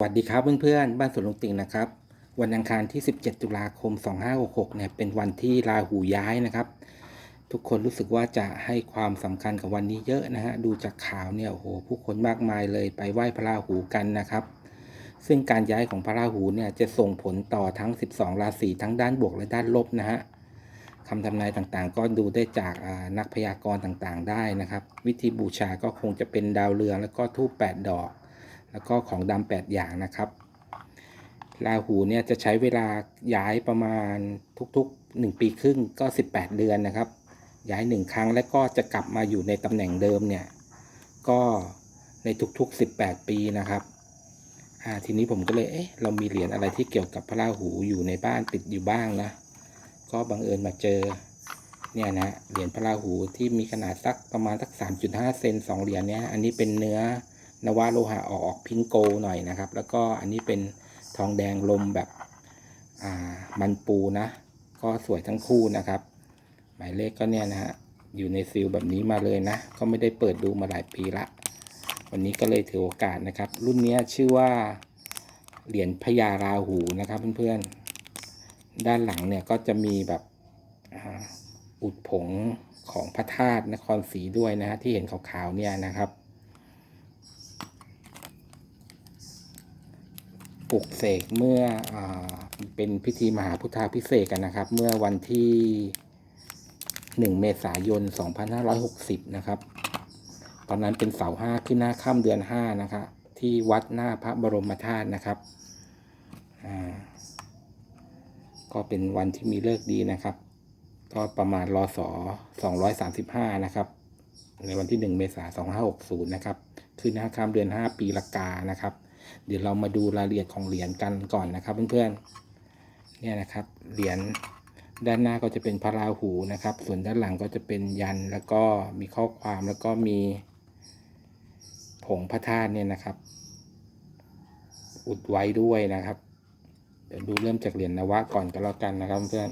สวัสดีครับเพื่อนๆ บ้านสวนลุงติ่งนะครับ วันอังคารที่ 17 ตุลาคม 2566 เนี่ยเป็นวันที่ราหูย้ายนะครับ ทุกคนรู้สึกว่าจะให้ความสำคัญกับวันนี้เยอะนะฮะดูจากข่าวเนี่ยโอ้โหผู้คนมากมายเลยไปไหว้พระราหูกันนะครับ ซึ่งการย้ายของพระราหูเนี่ยจะส่งผลต่อทั้ง 12 ราศีทั้งด้านบวกและด้านลบนะฮะคำทำนายต่างๆ ก็ดูได้จากนักพยากรณ์ต่างๆ ได้นะครับ วิธีบูชาก็คงจะเป็นดาวเรืองแล้วก็ทูป8ดอก แล้วก็ของดำแปดอย่างนะครับราหูเนี่ยจะใช้เวลาย้ายประมาณทุกๆ 1 ปีครึ่งก็ 18 เดือนนะครับ ย้ายหนึ่งครั้งแล้วก็จะกลับมาอยู่ในตำแหน่งเดิมเนี่ยก็ในทุกๆ 18 ปีนะครับอ่าทีนี้ผมก็เลยเอ๊ะเรามีเหรียญอะไรที่เกี่ยวกับพระราหูอยู่ในบ้านติดอยู่บ้างนะก็บังเอิญมาเจอเนี่ยนะเหรียญพระราหูที่มีขนาดสักประมาณสัก 3.5 เซนสองเหรียญเนี้ยอันนี้เป็นเนื้อ นวะโลหะออกออกพิงโกหน่อยนะครับ แล้วก็อันนี้เป็นทองแดงลมแบบมันปูนะ ก็สวยทั้งคู่นะครับ หมายเลขก็เนี่ยนะฮะอยู่ในซีลแบบนี้มาเลยนะ ก็ไม่ได้เปิดดูมาหลายปีละ วันนี้ก็เลยถือโอกาสนะครับ รุ่นนี้ชื่อว่าเหรียญพญาราหูนะครับเพื่อนๆ ด้านหลังเนี่ยก็จะมีแบบอุดผงของพระธาตุนครศรีด้วยนะฮะที่เห็นขาวๆเนี่ยนะครับ ปลุกเสกเมื่ออเป็นพิธีมหาพุทธาพิเศษกันนะครับ เมื่อวันที่ 1 เมษายน 2560 นะครับ ตอนนั้นเป็นเสาร์ห้าขึ้นหน้าค่ำเดือน5นะครับที่วัดหน้าพระบรมธาตุนะครับก็เป็นวันที่มีเลิกดีนะครับ ก็ประมาณรอสอ235 นะครับ ในวันที่ 1 เมษายน 2560 นะครับ ขึ้นหน้าค่ำเดือน 5 ปีละกานะครับ เดี๋ยวเรามาดูรายละเอียดของเหรียญกันก่อนนะครับเพื่อนๆเนี่ยนะครับเหรียญด้านหน้าก็จะเป็นพระราหูนะครับ ส่วนด้านหลังก็จะเป็นยันแล้วก็มีข้อความแล้วก็มี ผงพระธาตุเนี่ยนะครับ อุดไว้ด้วยนะครับ เดี๋ยวดูเริ่มจากเหรียญนวะก่อนก็แล้วกันนะครับเพื่อน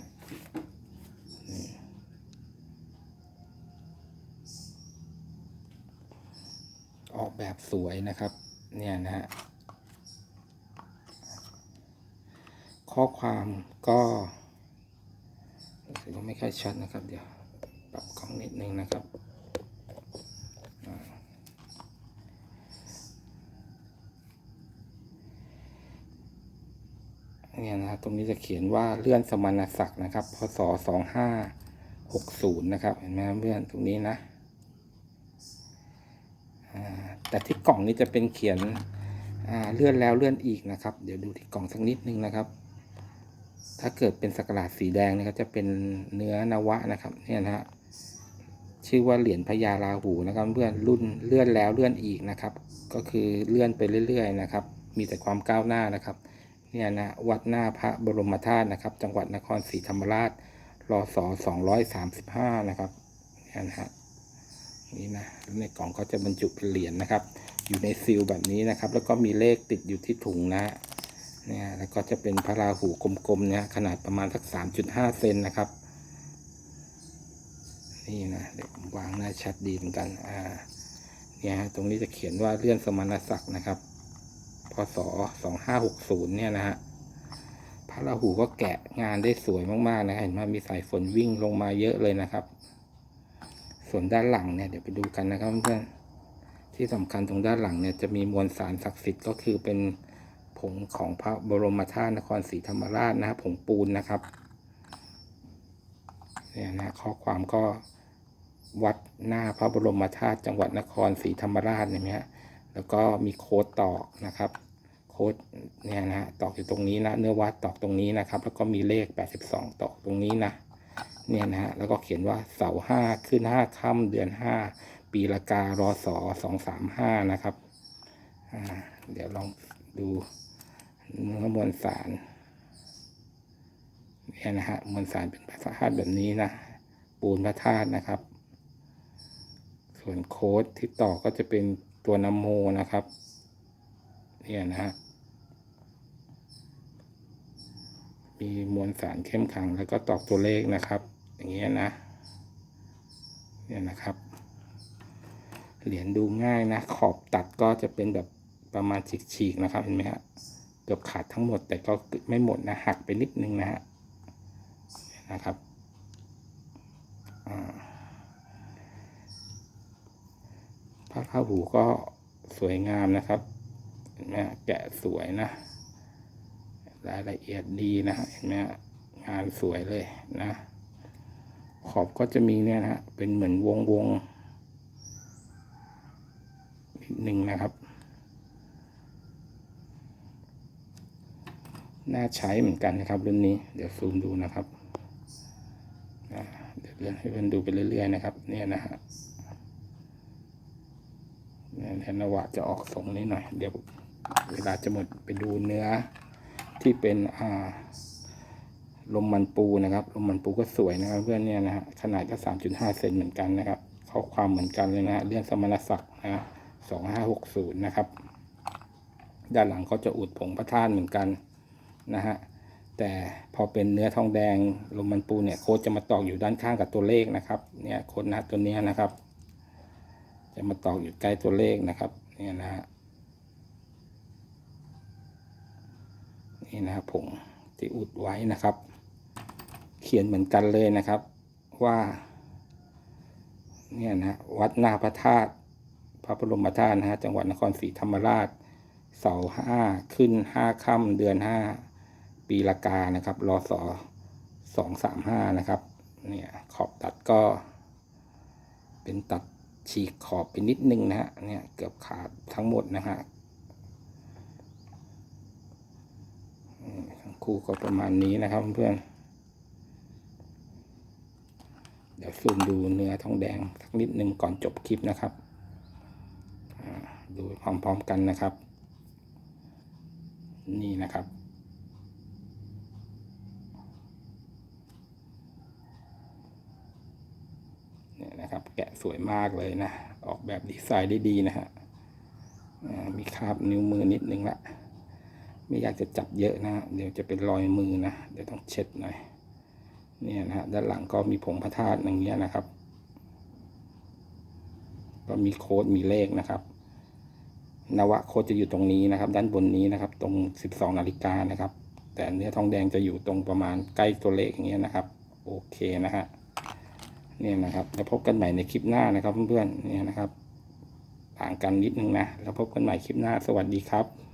ออกแบบสวยนะครับ เนี่ยนะฮะ ข้อความก็สึกว่าไม่ค่อยชัดนะครับ เดี๋ยวปรับกล้องนิดนึงนะครับ เนี่ยนะรตรงนี้จะเขียนว่าเลื่อนสมณศักดิ์นะครับ พศสองห้าหกศูนย์นะครับ เห็นไหมเพื่อนตรงนี้นะแต่ที่กล่องนี้จะเป็นเขียนเลื่อนแล้วเลื่อนอีกนะครับ เดี๋ยวดูที่กล่องสักนิดนึงนะครับ ถ้าเกิดเป็นสักหลาดสีแดงนี่ยก็จะเป็นเนื้อนวะนะครับเนี่ยนะฮะชื่อว่าเหรียญพญาราหูนะครับเพื่อนรุ่นเลื่อนแล้วเลื่อนอีกนะครับ ก็คือเลื่อนไปเรื่อยๆนะครับ มีแต่ความก้าวหน้านะครับเนี่ยนะวัดหน้าพระบรมธาตุนะครับ จังหวัดนครศรีธรรมราชรอสอ235นะครับเนี่ยนะฮะนี่นะแล้วในกล่องก็จะบรรจุเหรียญนะครับ อยู่ในซีลแบบนี้นะครับ แล้วก็มีเลขติดอยู่ที่ถุงนะฮะ เนี่ยแล้วก็จะเป็นพระราหูกลมๆเนี่ยขนาดประมาณสัก3.5เซนนะครับ นี่นะเดี๋ยวผมวางหน้าชัดดีเหมือนกันอ่าเนี่ยฮะตรงนี้จะเขียนว่าเลื่อนสมณศักดิ์นะครับพศ2560เนี่ยนะฮะพระราหูก็แกะงานได้สวยมากๆนะเห็นไหมมีสายฝนวิ่งลงมาเยอะเลยนะครับ ส่วนด้านหลังเนี่ยเดี๋ยวไปดูกันนะครับเพื่อนที่สำคัญตรงด้านหลังเนี่ยจะมีมวลสารศักดิ์สิทธิ์ก็คือเป็น ผงของพระบรมธาตุนครศรีธรรมราชนะครับผงปูนนะครับเนี่ยนะข้อความก็วัดหน้าพระบรมธาตุจังหวัดนครศรีธรรมราชเนี่ยฮะแล้วก็มีโค้ดตอกนะครับ โค้ดเนี่ยนะตอกอยู่ตรงนี้นะ เนื้อวัดตอกตรงนี้นะครับ แล้วก็มีเลข 82 ตอกตรงนี้นะเนี่ยนะฮะแล้วก็เขียนว่าเสาห้าขึ้นห้าค่ำเดือนห้าปีละการอสอสองสามห้านะครับ เดี๋ยวลองดู เนื้อมวลสารเนี่ยนะฮะมวลสารเป็นพระธาตุแบบนี้นะปูนพระธาตุนะครับ ส่วนโค้ดที่ต่อก็จะเป็นตัวนโมนะครับ เนี่ยนะฮะมีมวลสารเข้มขังแล้วก็ตอกตัวเลขนะครับ อย่างเงี้ยนะ เนี่ยนะครับ เหรียญดูง่ายนะ ขอบตัดก็จะเป็นแบบประมาณฉีกๆนะครับเห็นไหมฮะ เกือบขาดทั้งหมด แต่ก็ไม่หมดนะหักไปนิดนึงนะฮะนะครับอ่าผ้าข้าหูก็สวยงามนะครับเห็นไหมแกะสวยนะรายละเอียดดีนะเห็นไหมงานสวยเลยนะ ขอบก็จะมีเนี่ยนะเป็นเหมือนวงวงนิดนึงนะครับ น่าใช้เหมือนกันนะครับรุ่นนี้ เดี๋ยวซูมดูนะครับเดี๋ยวเลื่อนให้เพื่อนดูไปเรื่อยๆนะครับ เนี่ยนะฮะเนี่ยแทนวะจะออกทรงนี้หน่อย เดี๋ยวเวลาจะหมดไปดูเนื้อที่เป็นอ่าลมมันปูนะครับลมมันปูก็สวยนะครับ เพื่อนเนี่ยนะฮะขนาดก็สามจุดห้าเซนเหมือนกันนะครับข้อความเหมือนกันเลยนะฮะเรื่องสมณศักดิ์นะสองห้าหกศูนย์นะครับ ด้านหลังเขาจะอุดผงพระธาตุเหมือนกัน นะฮะแต่พอเป็นเนื้อทองแดงลมมันปูเนี่ยโค้ดจะมาตอกอยู่ด้านข้างกับตัวเลขนะครับเนี่ยโค้ดนะตัวเนี้ยนะครับ จะมาตอกอยู่ใกล้ตัวเลขนะครับเนี่ยนะฮะนี่นะครับผงที่อุดไว้นะครับ เขียนเหมือนกันเลยนะครับว่าเนี่ยนะวัดนาพระธาตุพระบรมธาตุนะฮะจังหวัดนครศรีธรรมราชเสาร์ห้าขึ้นห้าค่ำเดือนห้า ปีละกานะครับรอสอสองสามห้านะครับ เนี่ยขอบตัดก็ เป็นตัดฉีกขอบไปนิดนึงนะฮะ เนี่ยเกือบขาดทั้งหมดนะฮะทั้งคู่ก็ประมาณนี้นะครับเพื่อนเดี๋ยวซูมดูเนื้อทองแดงสักนิดนึงก่อนจบคลิปนะครับ ดูพร้อมๆกันนะครับ นี่นะครับ เนี่ยนะครับ แกะสวยมากเลยนะ ออกแบบดีไซน์ได้ดีนะฮะมีคราบนิ้วมือนิดนึงละ ไม่อยากจะจับเยอะนะ เดี๋ยวจะเป็นรอยมือนะ เดี๋ยวต้องเช็ดหน่อย เนี่ยนะฮะด้านหลังก็มีผงพระธาตุอย่างเงี้ยนะครับ ก็มีโค้ดมีเลขนะครับ นวะโค้ดจะอยู่ตรงนี้นะครับ ด้านบนนี้นะครับ ตรง 12 นาฬิกานะครับ แต่เนื้อทองแดงจะอยู่ตรงประมาณใกล้ตัวเลขอย่างเงี้ยนะครับ โอเคนะฮะ เนี่ยนะครับแล้วพบกันใหม่ในคลิปหน้านะครับเพื่อนๆเนี่ยนะครับ ต่างกันนิดนึงนะแล้วพบกันใหม่คลิปหน้าสวัสดีครับ